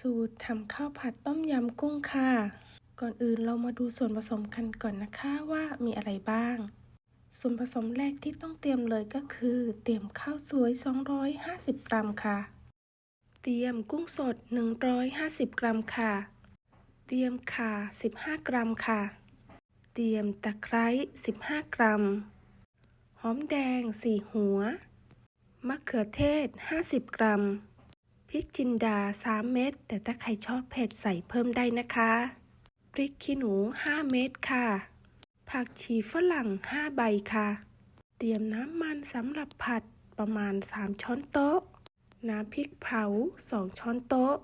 สูตรทำข้าวผัดต้มยำกุ้งค่ะ ก่อนอื่นเรามาดูส่วนผสมกันก่อนนะคะว่ามีอะไรบ้าง ส่วนผสมแรกที่ต้องเตรียมเลยก็คือ เตรียมข้าวสวย 250 กรัมค่ะ เตรียมกุ้งสด 150 กรัมค่ะ เตรียมข่า 15 กรัมค่ะ เตรียมตะไคร้ 15 กรัม หอมแดง 4 หัว มะเขือเทศ 50 กรัม ริกจินดา 3 เม็ดแต่ถ้าใครชอบเผ็ดใส่เพิ่มได้นะคะ พริกขี้หนู 5 เม็ดค่ะ ผักชีฝรั่ง 5 ใบค่ะ เตรียมน้ำมันสำหรับผัดประมาณ 3 ช้อนโต๊ะ น้ำพริกเผา 2 ช้อนโต๊ะ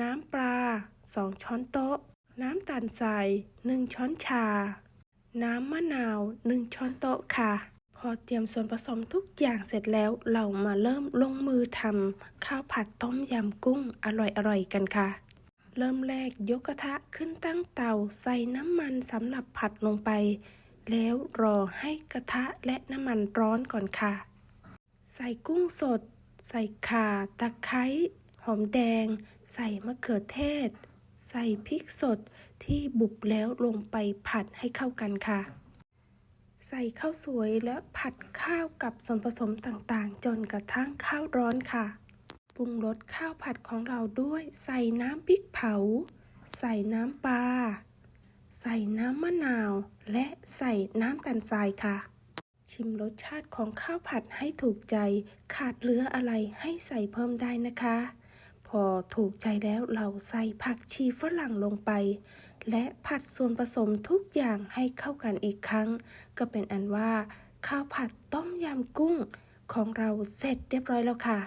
น้ำปลา 2 ช้อนโต๊ะ น้ำตาลทราย 1 ช้อนชา น้ำมะนาว 1 ช้อนโต๊ะค่ะ พอเตรียมส่วนผสมทุกอย่างเสร็จแล้ว เรามาเริ่มลงมือทำข้าวผัดต้มยำกุ้งอร่อยๆกันค่ะ เริ่มแรกยกกระทะขึ้นตั้งเตาใส่น้ำมันสำหรับผัดลงไป แล้วรอให้กระทะและน้ำมันร้อนก่อนค่ะ ใส่กุ้งสด ใส่ข่าตะไคร้หอมแดง ใส่มะเขือเทศ ใส่พริกสดที่บุกแล้วลงไปผัดให้เข้ากันค่ะ ใส่ข้าวสวยและผัดข้าวกับส่วนผสมต่างๆ จนกระทั่งข้าวร้อนค่ะ ปรุงรสข้าวผัดของเราด้วย ใส่น้ำพริกเผา ใส่น้ำปลา ใส่น้ำมะนาว และใส่น้ำตาลทรายค่ะ ชิมรสชาติของข้าวผัดให้ถูกใจ ขาดเหลืออะไรให้ใส่เพิ่มได้นะคะ พอถูกใจแล้วเราใส่ผักชีฝรั่งลงไป และผัดส่วนผสมทุกอย่างให้เข้ากันอีกครั้ง ก็เป็นอันว่า ข้าวผัดต้มยำกุ้งของเราเสร็จเรียบร้อยแล้วค่ะ